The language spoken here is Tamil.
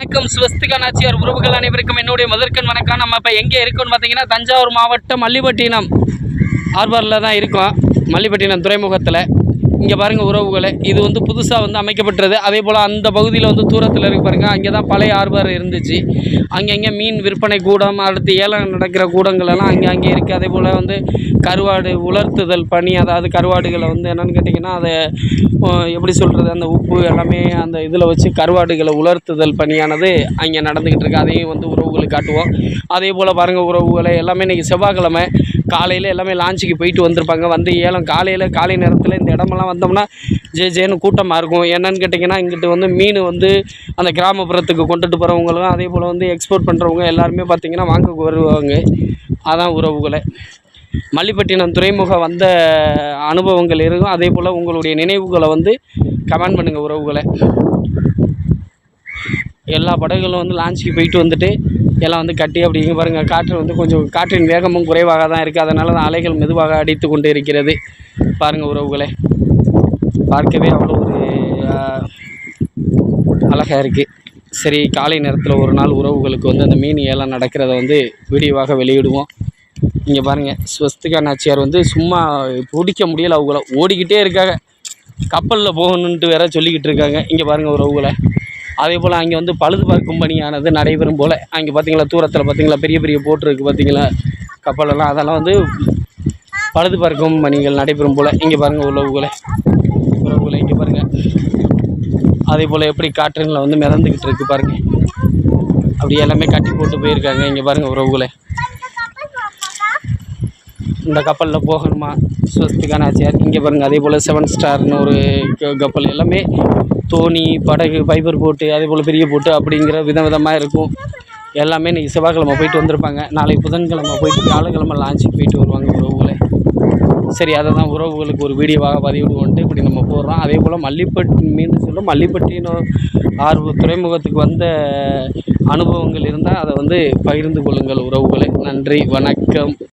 வணக்கம். ஸ்வஸ்திகா நாச்சியார் உறவுகள் அனைவருக்கும் என்னுடைய முதற்கண் வணக்கம். நம்ம இப்போ எங்கே இருக்கோம்னு பார்த்தீங்கன்னா தஞ்சாவூர் மாவட்டம் மல்லிப்பட்டினம் ஆர்வாரில் தான் இருக்கோம். மல்லிப்பட்டினம் துறைமுகத்தில். இங்கே பாருங்கள் உறவுகளை. இது வந்து புதுசாக வந்து அமைக்கப்பட்டது. அதே போல் அந்த பகுதியில் வந்து தூரத்தில் இருக்கு பாருங்கள் அங்கே தான் பழைய ஹார்பர் இருந்துச்சு. அங்கங்கே மீன் விற்பனை கூடம் அடுத்து ஏலம் நடக்கிற கூடங்கள் எல்லாம் அங்கே அங்கே இருக்குது அதே போல் வந்து கருவாடு உலர்த்துதல் பணி அதாவது கருவாடுகளை வந்து என்னென்னு கேட்டிங்கன்னா அதை எப்படி சொல்கிறது அந்த உப்பு எல்லாமே அந்த இதில் வச்சு கருவாடுகளை உலர்த்துதல் பணியானது அங்கே நடந்துக்கிட்டு இருக்கு. அதையும் வந்து உறவுகளுக்கு காட்டுவோம். அதே போல் பாருங்கள் உறவுகளை எல்லாமே இன்றைக்கி செவ்வாய்க்கிழமை. காலையில் எல்லாமே லான்ச்சுக்கு போயிட்டு வந்திருப்பாங்க. வந்து ஏலம் காலையில் காலை நேரத்தில் இந்த இடமெல்லாம் வந்தோம்னா ஜே ஜேன்னு கூட்டமாக இருக்கும். என்னன்னு கேட்டிங்கன்னா இங்கிட்டு வந்து மீன் வந்து அந்த கிராமப்புறத்துக்கு கொண்டுட்டு போகிறவங்களும் அதே போல் வந்து எக்ஸ்போர்ட் பண்ணுறவங்க எல்லாருமே பார்த்திங்கன்னா வாங்க வருவாங்க. அதான் உறவுகளை. மல்லிப்பட்டினம் துறைமுகம் வந்த அனுபவங்கள் இருக்கும். அதே போல் உங்களுடைய நினைவுகளை வந்து கமெண்ட் பண்ணுங்கள் உறவுகளை. எல்லா படகுகளும் வந்து லான்ச்சுக்கு போயிட்டு வந்துட்டு எல்லாம் வந்து கட்டி அப்படி இங்கே பாருங்கள் காற்று வந்து கொஞ்சம் காற்றின் வேகமும் குறைவாக தான் இருக்குது அதனால தான் அலைகள் மெதுவாக அடித்து கொண்டு இருக்கிறது. பாருங்கள் உறவுகளே பார்க்கவே அவ்வளோ ஒரு அழகாக இருக்குது சரி காலை நேரத்தில் ஒரு நாள் உறவுகளுக்கு வந்து அந்த மீன் ஏலம் நடக்கிறத வந்து வீடியோவாக வெளியிடுவோம். இங்கே பாருங்கள் ஸ்வஸ்திகா நாச்சியார் வந்து சும்மா பிடிக்க முடியல அவங்கள. ஓடிக்கிட்டே இருக்காங்க. கப்பலில் போகணுன்ட்டு வேற சொல்லிக்கிட்டு இருக்காங்க. இங்கே பாருங்கள் உறவுகளை. அதே போல் அங்கே வந்து பழுது பார்க்கும் பணியானது நடைபெறும் போல். அங்கே பார்த்தீங்களா தூரத்தில் பார்த்தீங்களா பெரிய பெரிய போட் இருக்குது பார்த்தீங்களா கப்பலெல்லாம் அதெல்லாம் வந்து பழுது பார்க்கும் பணிகள் நடைபெறும் போல். இங்கே பாருங்கள் உறவுகளை உறவுகளை இங்கே பாருங்கள் அதே போல் எப்படி காற்றினில் வந்து மிதந்துக்கிட்டு இருக்கு பாருங்கள் அப்படி எல்லாமே கட்டி போட்டு போயிருக்காங்க. இங்கே பாருங்கள் உறவுகளை. இந்த கப்பலில் போகணுமா? ஸ்வஸ்திகான ஆச்சியார் இங்கே பாருங்கள் அதே போல் செவன் ஸ்டார்னு ஒரு க- கப்பல் எல்லாமே தோணி படகு ஃபைபர் போட்டு அதே போல் பெரிய போட்டு அப்படிங்கிற விதம் விதமாக இருக்கும். எல்லாமே இன்றைக்கி செவ்வாய்க்கிழமை போயிட்டு வந்திருப்பாங்க. நாளைக்கு புதன்கிழமை போயிட்டு வியாழக்கிழமை லான்ச்சுக்கு போயிட்டு வருவாங்க உறவுகளை. சரி அதை தான் உறவுகளுக்கு ஒரு வீடியோவாக பதிவிடுவோன்ட்டு இப்படி நம்ம போடுறோம். அதே போல் மல்லிப்பட்டு மீன் சொல்லும் மல்லிப்பட்டின்னு ஆர்வ துறைமுகத்துக்கு வந்த அனுபவங்கள் இருந்தால் அதை வந்து பகிர்ந்து கொள்ளுங்கள் உறவுகளை. நன்றி வணக்கம்.